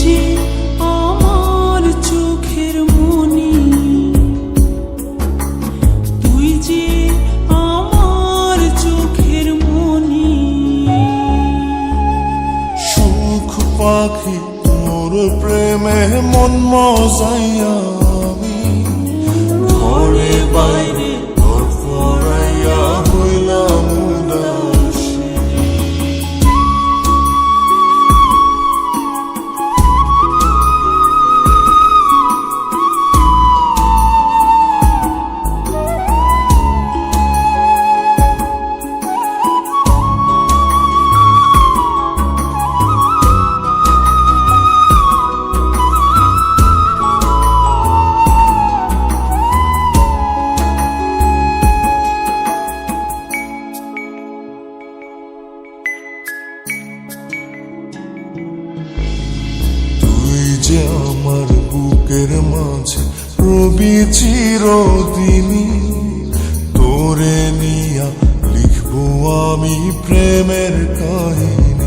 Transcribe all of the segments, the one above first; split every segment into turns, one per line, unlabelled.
যে আমার চোখের তুই যে আমার চোখের
পাখি মোর প্রেমে মন মজাইয়া
চিরদিনী তোরে নিয়া লিখব আমি প্রেমের কাহিনী।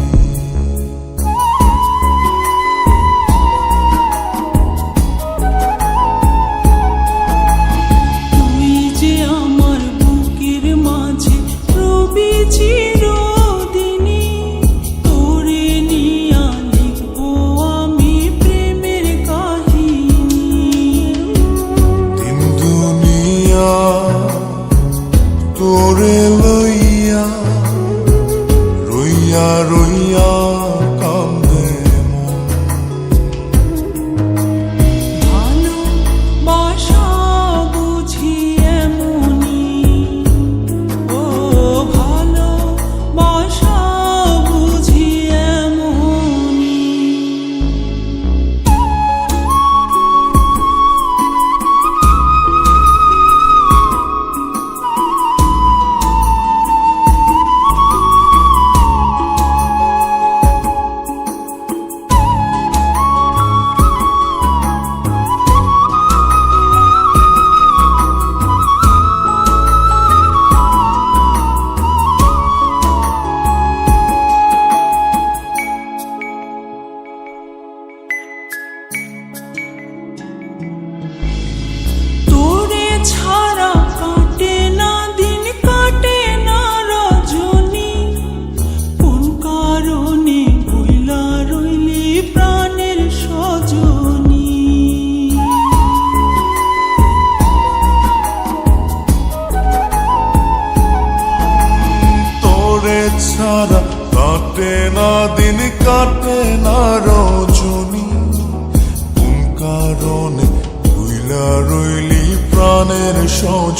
লইয়া রইয়া রইয়া
তারা কাটে না দিন কাটে না রজনী। কোন কারণে
ভুইলা রইলি প্রাণের সজ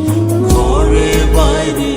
revive me.